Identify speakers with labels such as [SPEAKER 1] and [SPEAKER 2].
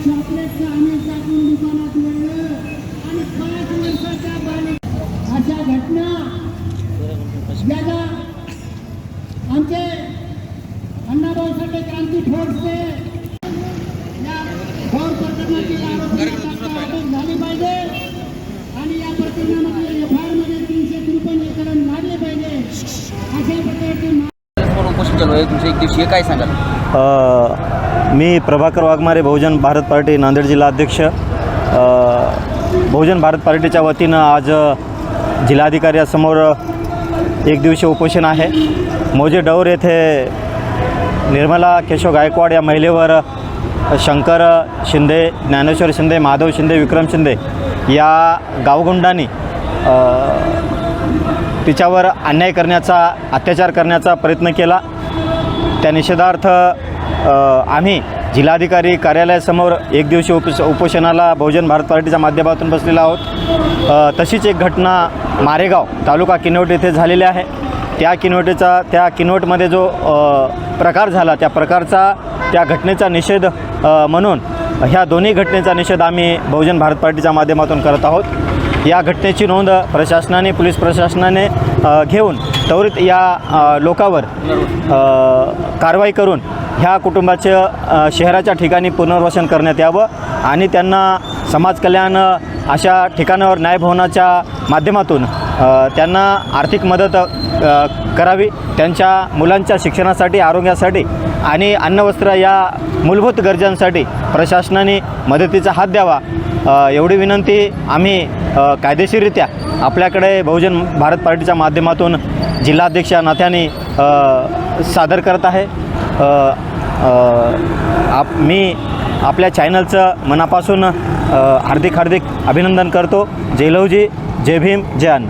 [SPEAKER 1] चॉकलेटचं आम्ही टाकून दुकानात वेळलं आणि पाच वर्षाच्या बालिक अशा घटना ज्याला आमचे अण्णाभाऊ साठे क्रांती फोर्सचे या भोर प्रकरणाची आरोपी
[SPEAKER 2] म्हणून आहे? तुमचं एक दिवशीय काय सांगाल?
[SPEAKER 3] अ, मी प्रभाकर वाघमारे बहुजन भारत पार्टी नांदेड जिल्हा अध्यक्ष. अ, बहुजन भारत पार्टीच्या वतीनं आज अ, जिल्हाधिकाऱ्यासमोर एक दिवशी उपोषण आहे. मोजे डौर येथे निर्मला केशव गायकवाड या महिलेवर शंकर शिंदे ज्ञानेश्वर शिंदे माधव शिंदे विक्रम शिंदे या गावगुंडांनी अ, तिच्यावर अन्याय करण्याचा अत्याचार करण्याचा प्रयत्न केला. त्या निषेधार्थ आम्ही जिल्हाधिकारी कार्यालयासमोर एक दिवशी उप उपोषणाला बहुजन भारत पार्टीच्या माध्यमातून बसलेला आहोत. तशीच एक घटना मारेगाव तालुका किनवट येथे झालेली आहे. त्या किनवटेचा त्या किनवटमध्ये जो प्रकार झाला त्या प्रकारचा त्या घटनेचा निषेध म्हणून ह्या दोन्ही घटनेचा निषेध आम्ही बहुजन भारत पार्टीच्या माध्यमातून करत आहोत. या घटनेची नोंद प्रशासनाने पोलीस प्रशासनाने घेऊन त्वरित या लोकावर कारवाई करून ह्या कुटुंबाचं शहराच्या ठिकाणी पुनर्वसन करण्यात यावं आणि त्यांना समाज कल्याण अशा ठिकाणावर न्यायभवनाच्या माध्यमातून त्यांना आर्थिक मदत करावी त्यांच्या मुलांच्या शिक्षणासाठी आरोग्यासाठी आणि अन्नवस्त्र या मूलभूत गरजांसाठी प्रशासनाने मदतीचा हात द्यावा एवढी विनंती आम्ही कायदेशीररित्या आपल्याकडे बहुजन भारत पार्टीच्या माध्यमातून जिल्हाध्यक्ष या नात्याने सादर करत आहे. आप मी आपल्या चॅनलचं मनापासून हार्दिक हार्दिक अभिनंदन करतो. जय लवजी जय भीम जय अन्न.